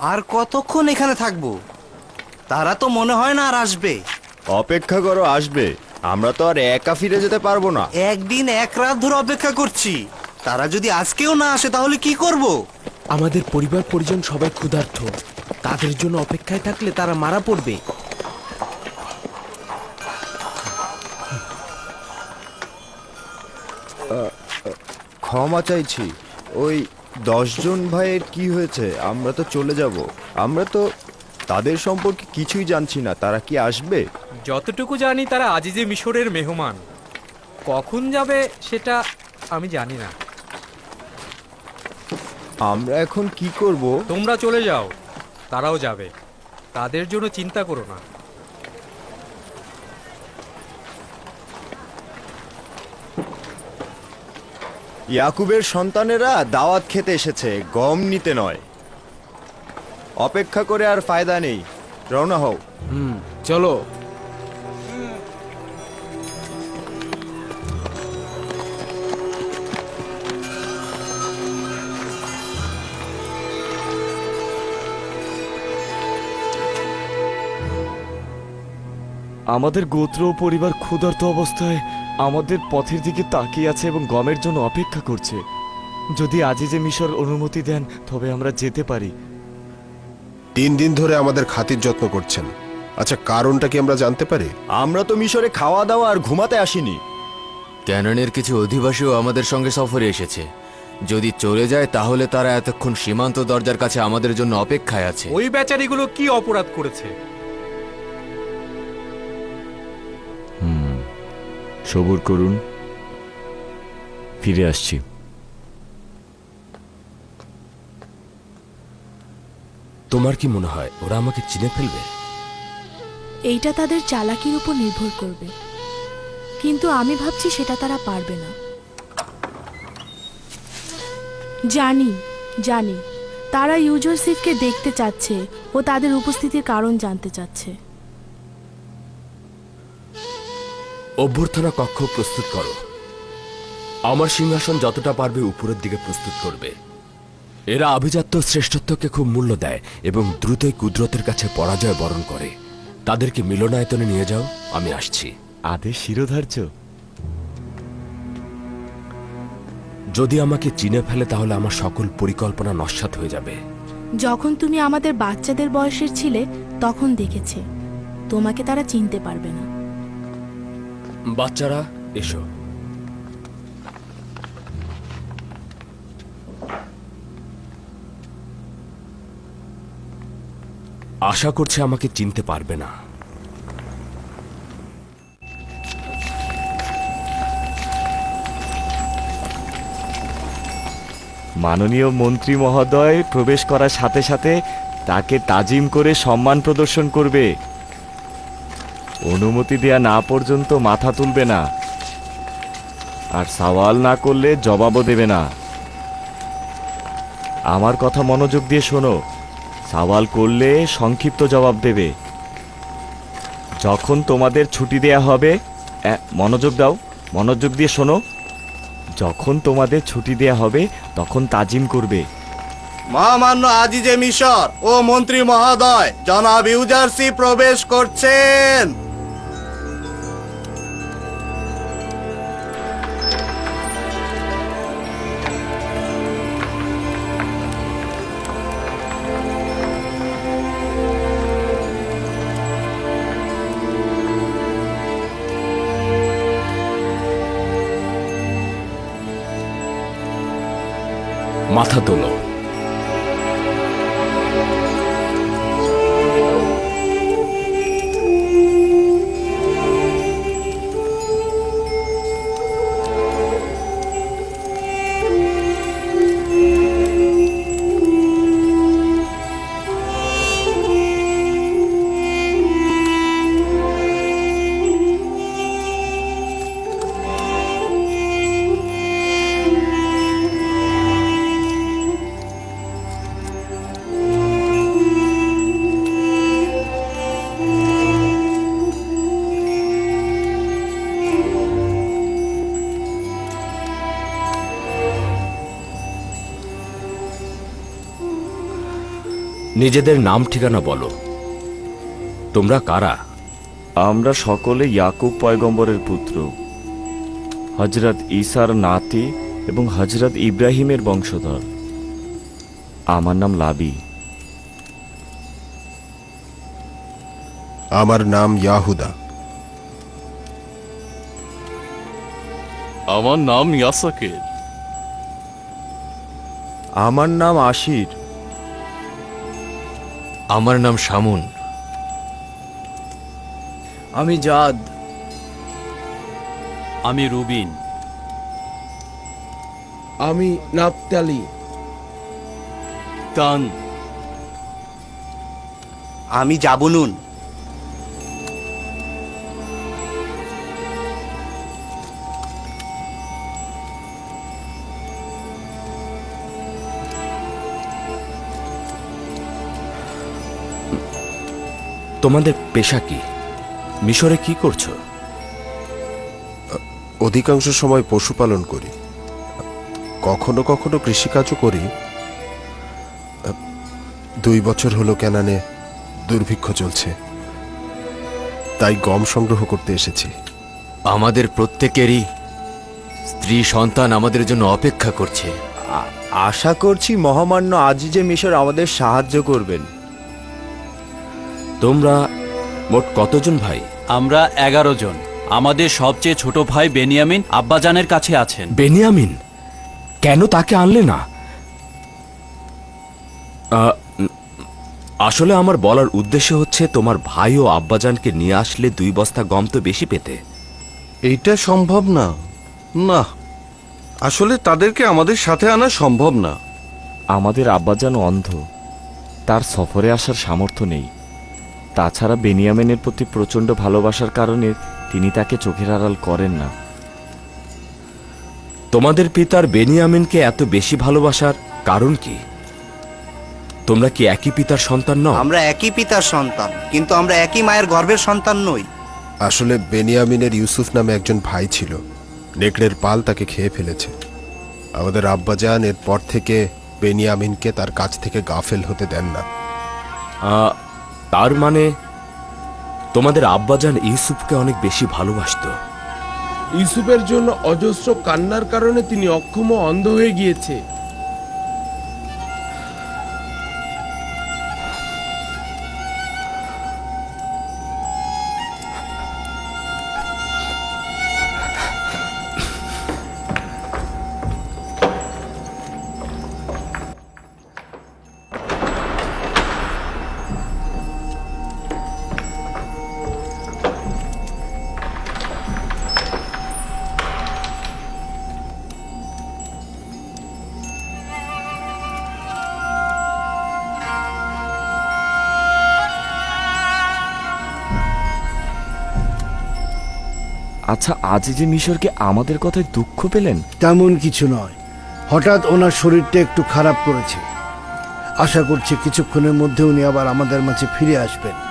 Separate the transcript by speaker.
Speaker 1: আর কতক্ষণ এখানে থাকব? তারা তো মনে হয় না আর আসবে।
Speaker 2: অপেক্ষা করো আসবে। আমরা তো আর একা ফিরে যেতে পারব না।
Speaker 1: একদিন এক রাত ধরে অপেক্ষা করছি। তারা যদি আজকেও না আসে তাহলে কি করব?
Speaker 3: আমাদের পরিবার পরিজন সবাই ক্ষুধার্ত। তাদের জন্য অপেক্ষায় থাকলে তারা মারা পড়বে।
Speaker 2: ক্ষমা চাইছি। ওই দশজন ভাইয়ের কি হয়েছে? আমরা তো চলে যাব। আমরা তো তাদের সম্পর্কে কিছুই জানছি না। তারা কি আসবে?
Speaker 4: যতটুকু জানি তারা আজিজে মিশরের মেহমান। কখন যাবে সেটা আমি জানি না।
Speaker 2: আমরা এখন কি করব?
Speaker 4: তোমরা চলে যাও। তারাও যাবে। তাদের জন্য চিন্তা করো না।
Speaker 2: ইয়াকুবের সন্তানেরা দাওয়াত খেতে এসেছে গম নিতে নয়। অপেক্ষা করে আর ফায়দা নেই। রওনা হও।
Speaker 3: হুম চলো।
Speaker 5: আমাদের গোত্র ও পরিবার ক্ষুধার্ত অবস্থায় আমাদের পথের দিকে তাকিয়ে আছে এবং গমের জন্য অপেক্ষা করছে। যদি আজিজে মিশর অনুমতি দেন তবে আমরা যেতে পারি।
Speaker 6: তিন দিন ধরে আমাদের খাতির যত্ন করছেন। আচ্ছা কারণটা কি আমরা জানতে পারি?
Speaker 2: আমরা তো মিশরে খাওয়া দাওয়া আর ঘুমাতে আসিনি।
Speaker 7: ক্যাননের কিছু অধিবাসীও আমাদের সঙ্গে সফরে এসেছে। যদি চলে যায় তাহলে তারা এতক্ষণ সীমান্ত দরজার কাছে আমাদের জন্য অপেক্ষায় আছে।
Speaker 4: ওই বেচারিগুলো কি অপরাধ করেছে?
Speaker 5: সবুর করুন। ফিরে আসছি।
Speaker 3: তোমার কি মনে হয় ওরা আমাকে চিনে ফেলবে?
Speaker 8: এইটা তাদের চালাকির উপর নির্ভর করবে। কিন্তু আমি ভাবছি সেটা তারা পারবে না। জানি জানি। তারা ইউজরসিফকে দেখতে চাচ্ছে ও তাদের উপস্থিতির কারণ জানতে চাচ্ছে।
Speaker 3: অভ্যর্থনা কক্ষ প্রস্তুত করো। আমার সিংহাসন যতটা পারবে উপরের দিকে প্রস্তুত করবে। এরা আভিজাত্য শ্রেষ্ঠত্বকে খুব মূল্য দেয় এবং দ্রুতই কুদরতের কাছে পরাজয় বরণ করে। তাদেরকে মিলনায়তনে নিয়ে যাও আমি আসছি।
Speaker 5: আদেশ শিরোধার্য।
Speaker 3: যদি আমাকে চিনে ফেলে তাহলে আমার সকল পরিকল্পনা নস্বাত হয়ে যাবে।
Speaker 8: যখন তুমি আমাদের বাচ্চাদের বয়সের ছিলে তখন দেখেছে। তোমাকে তারা চিনতে পারবে না।
Speaker 3: বাচ্চারা, এসো। আশা করছে আমাকে চিনতে পারবে না।
Speaker 5: মাননীয় মন্ত্রী মহোদয় প্রবেশ করার সাথে সাথে তাকে তাজিম করে সম্মান প্রদর্শন করবে। অনুমতি দেয়া না পর্যন্ত মাথা তুলবে না। আর সওয়াল না করলে জবাবও দেবে না। আমার কথা মনোযোগ দিয়ে শোনো। সওয়াল করলে সংক্ষিপ্ত জবাব দেবে। যখন তোমাদের ছুটি দেয়া হবে মনোযোগ দাও, মনোযোগ দিয়ে শোনো। যখন তোমাদের ছুটি দেয়া হবে, তখন তাজিম করবে।
Speaker 1: মহামান্য আজিজে মিশর ও মন্ত্রী মহোদয়, জনাব ইউজারসি প্রবেশ করছেন।
Speaker 3: মাথা তোলো। নিজেদের নাম ঠিকানা বলো। তোমরা কারা?
Speaker 5: আমরা সকলে ইয়াকুব পয়গম্বরের পুত্র। হজরত ইসার নাতি এবং হজরত ইব্রাহিমের বংশধর। আমার নাম লাবি।
Speaker 6: আমার নাম ইয়াহুদা।
Speaker 9: আমার নাম ইয়াসাকের।
Speaker 2: আমার নাম আশির।
Speaker 7: আমার নাম শামুন।
Speaker 10: আমি জাদ।
Speaker 9: আমি রুবিন।
Speaker 10: আমি নাপতালি
Speaker 9: তান।
Speaker 1: আমি যাবনুন
Speaker 3: তোমাদের পেশা কি? মিশরে কি করছ?
Speaker 6: অধিকাংশ সময় পশুপালন করি। কখনো কখনো কৃষিকাজও করি। দুই বছর হলো কেনানে দুর্ভিক্ষ চলছে। তাই গম সংগ্রহ করতে এসেছি।
Speaker 7: আমাদের প্রত্যেকেরই স্ত্রী সন্তান আমাদের জন্য অপেক্ষা করছে।
Speaker 2: আশা করছি মহামান্য আজিজে মিশর আমাদের সাহায্য করবেন।
Speaker 3: তোমরা মোট কতজন ভাই?
Speaker 9: আমরা এগারো জন। আমাদের সবচেয়ে ছোট ভাই বেনিয়ামিন আব্বাজানের কাছে আছেন।
Speaker 3: বেনিয়ামিন? কেন তাকে আনলে না? আহ, আসলে আমার বলার উদ্দেশ্য হচ্ছে তোমার ভাই ও আব্বাজানকে নিয়ে আসলে দুই বস্তা গম তো বেশি পেতে।
Speaker 11: এইটা সম্ভব না। না আসলে তাদেরকে আমাদের সাথে আনা সম্ভব না।
Speaker 5: আমাদের আব্বাজান অন্ধ। তার সফরে আসার সামর্থ্য নেই। তাছাড়া বেনিয়ামিনের প্রতি প্রচণ্ড ভালোবাসার কারণে তিনি তাকে চোখের আড়াল করেন না।
Speaker 3: তোমাদের পিতার বেনিয়ামিনকে এত বেশি ভালোবাসার কারণ কি? তোমরা কি একই পিতার সন্তান নও?
Speaker 1: আমরা একই পিতার সন্তান কিন্তু আমরা একই মায়ের গর্ভের সন্তান নই।
Speaker 6: আসলে বেনিয়ামিনের ইউসুফ নামে একজন ভাই ছিল। নেকড়ের পাল তাকে খেয়ে ফেলেছে। আমাদের আব্বা আব্বাজান এর পর থেকে বেনিয়ামিনকে তার কাছ থেকে গাফেল হতে দেন না।
Speaker 3: আহ, তার মানে তোমাদের আব্বাজান ইউসুফকে অনেক বেশি ভালোবাসত।
Speaker 10: ইউসুফের জন্য অজস্র কান্নার কারণে তিনি অক্ষম অন্ধ হয়ে গিয়েছে।
Speaker 5: আচ্ছা আজ যে মিশরকে আমাদের কথায় দুঃখ পেলেন?
Speaker 10: তেমন কিছু নয়। হঠাৎ ওনার শরীরটা একটু খারাপ করেছে। আশা করছি কিছুক্ষণের মধ্যে উনি আবার আমাদের মাঝে ফিরে আসবেন।